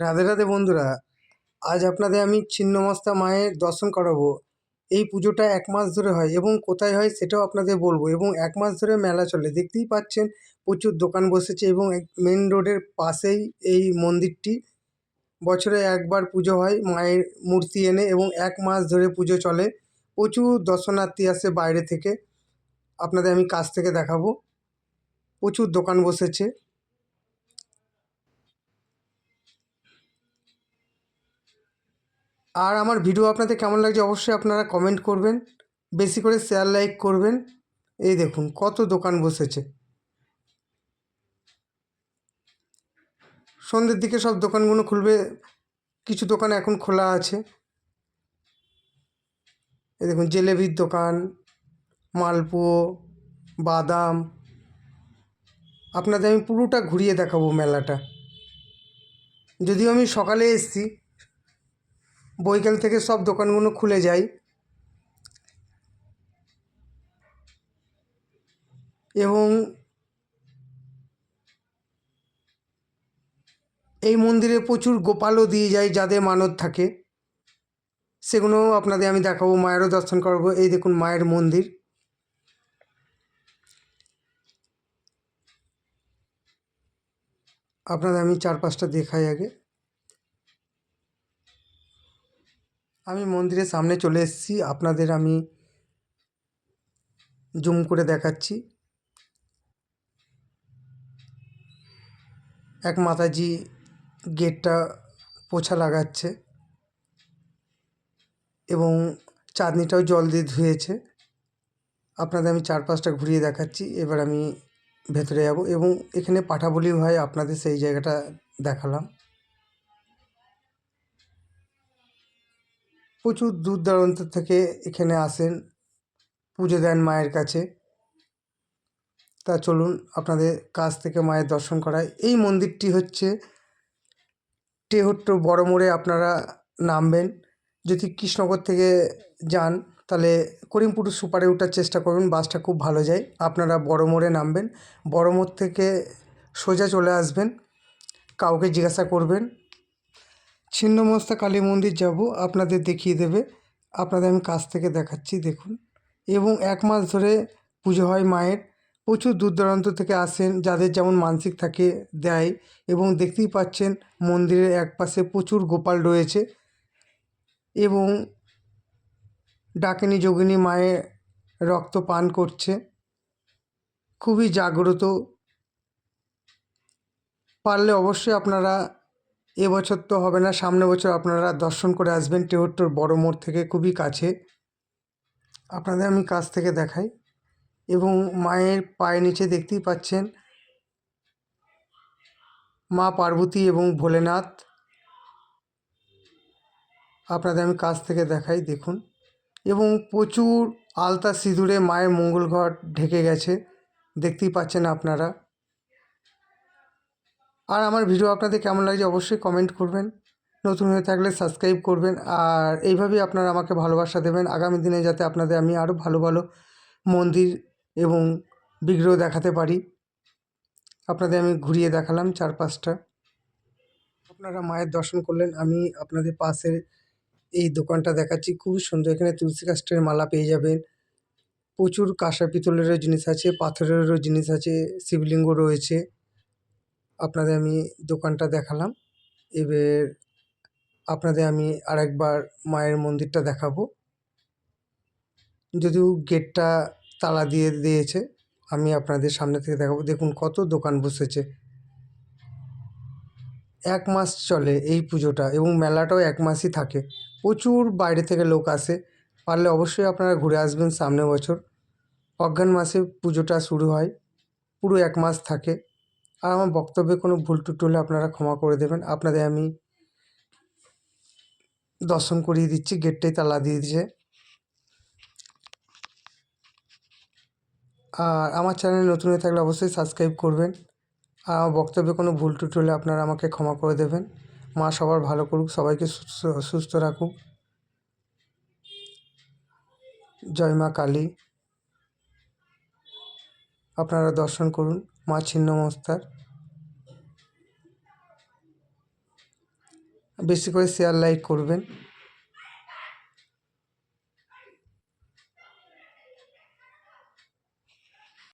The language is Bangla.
রাধে রাধে বন্ধুরা, আজ আপনাদের আমি ছিন্নমস্তা মায়ের দর্শন করাবো। এই পুজোটা এক মাস ধরে হয় এবং কোথায় হয় সেটাও আপনাদের বলব এবং এক মাস ধরে মেলা চলে। দেখতেই পাচ্ছেন প্রচুর দোকান বসেছে এবং মেন রোডের পাশেই এই মন্দিরটি। বছরে একবার পুজো হয়, মায়ের মূর্তি এনে এবং এক মাস ধরে পুজো চলে। প্রচুর দর্শনার্থী আসে বাইরে থেকে। আপনাদের আমি কাছ থেকে দেখাবো। প্রচুর দোকান বসেছে। আর আমার ভিডিও আপনাদের কেমন লাগছে অবশ্যই আপনারা কমেন্ট করবেন, বেশি করে শেয়ার লাইক করবেন। এই দেখুন কত দোকান বসেছে। সন্ধ্যের দিকে সব দোকানগুলো খুলবে, কিছু দোকান এখন খোলা আছে। এই দেখুন জিলেবির দোকান মালপোয়া বাদাম। আপনাদের আমি পুরোটা ঘুরিয়ে দেখাবো মেলাটা। যদিও আমি সকালে এসেছি বৈকাল থেকে সব দোকানগুলো খুলে যায়। এবং এই মন্দিরে প্রচুর গোপালও দিয়ে যায় যাদের মানত থাকে। সেগুলোও আপনাদের আমি দেখাবো, মায়েরও দর্শন করাবো। এই দেখুন মায়ের মন্দির। আপনাদের আমি চারপাশটা দেখাই আগে। আমি মন্দিরের সামনে চলে এসেছি। আপনাদের আমি জুম করে দেখাচ্ছি। এক মাতাজি গেটটা পোছা লাগাচ্ছে এবং চাঁদনিটাও জল দিয়ে ধুয়েছে। আপনাদের আমি চারপাশটা ঘুরিয়ে দেখাচ্ছি। এবার আমি ভেতরে যাব এবং এখানে পাঠাবলি হয়, আপনাদের সেই জায়গাটা দেখালাম। প্রচুর দূর দূরান্ত থেকে এখানে আসেন। পুজো দেন মায়ের কাছে। তা চলুন, আপনাদের কাছ থেকে মায়ের দর্শন করায় এই মন্দিরটি হচ্ছে টেহট্ট বড় মোড়ে আপনারা নামবেন। যদি কৃষ্ণনগর থেকে যান, তাহলে করিমপুর সুপারে ওঠার চেষ্টা করুন, বাসটা খুব ভালো যায়। আপনারা বড় মোড়ে নামবেন। বড় মোড় থেকে সোজা চলে আসবেন। কাউকে জিজ্ঞাসা করবেন। ছিন্নমস্তা কালী মন্দির যাব, আপনাদের দেখিয়ে দেবে। আপনাদের আমি কাছ থেকে দেখাচ্ছি, দেখুন। এবং এক মাস ধরে পুজো হয় মায়ের। প্রচুর দূর দূরান্ত থেকে আসেন, যাদের যেমন মানসিক থাকে, দেয়। এবং দেখতেই পাচ্ছেন, মন্দিরের এক পাশে প্রচুর গোপাল রয়েছে। এবং ডাকিনী যোগিনী মায়ের রক্ত পান করছে। খুবই জাগ্রত। পারলে অবশ্যই আপনারা এবছর তো হবে না, সামনে বছর আপনারা দর্শন করে আসবেন টেহট্টর বড় মোড় থেকে খুবই কাছে। আপনাদের আমি কাছ থেকে দেখাই। এবং মায়ের পায়ের নিচে দেখতেই পাচ্ছেন মা পার্বতী এবং ভোলেনাথ। আপনাদের আমি কাছ থেকে দেখাই, দেখুন। এবং প্রচুর আলতা সিঁদুরে মায়ের মঙ্গলঘট ঢেকে গেছে, দেখতেই পাচ্ছেন আপনারা। আর আমার ভিডিও আপনাদের কেমন লাগছে অবশ্যই কমেন্ট করবেন। নতুন হয়ে থাকলে সাবস্ক্রাইব করবেন। আর এইভাবেই আপনারা আমাকে ভালোবাসা দেবেন। আগামী দিনে যাতে আপনাদের আমি আরও ভালো ভালো মন্দির এবং বিগ্রহ দেখাতে পারি। আপনাদের আমি ঘুরিয়ে দেখালাম চারপাশটা। আপনারা মায়ের দর্শন করলেন। আমি আপনাদের পাশের এই দোকানটা দেখাচ্ছি। খুব সুন্দর। এখানে তুলসী কাস্টের মালা পেয়ে যাবেন। প্রচুর কাঁসা পিতলেরও জিনিস আছে, পাথরেরও জিনিস আছে, শিবলিঙ্গ রয়েছে। আপনাদের আমি দোকানটা দেখালাম। এবার আপনাদের আমি আরেকবার মায়ের মন্দিরটা দেখাবো। যদিও গেটটা তালা দিয়ে দিয়েছে, আমি আপনাদের সামনে থেকে দেখাবো। দেখুন কত দোকান বসেছে। এক মাস চলে এই পুজোটা এবং মেলাটাও এক মাসই থাকে। প্রচুর বাইরে থেকে লোক আসে, পারলে অবশ্যই আপনারা ঘুরে আসবেন সামনে বছর। অজ্ঞান মাসে পুজোটা শুরু হয়, পুরো এক মাস থাকে। আর আমার বক্তব্যে কোনো ভুল টুট হলে আপনারা ক্ষমা করে দেবেন। আপনাদের আমি দর্শন করিয়ে দিচ্ছি, গেটটাই তালা দিয়ে দিয়েছে। আর আমার চ্যানেল নতুন হয়ে থাকলে অবশ্যই সাবস্ক্রাইব করবেন। আর আমার বক্তব্যে কোনো ভুল টুট হলে আপনারা আমাকে ক্ষমা করে দেবেন। মা সবার ভালো করুক, সবাইকে সুস্থ রাখুক। জয় মা কালী। আপনারা দর্শন করুন। মা ছিন্নমস্তার। বেশি করে শেয়ার লাইক করবেন।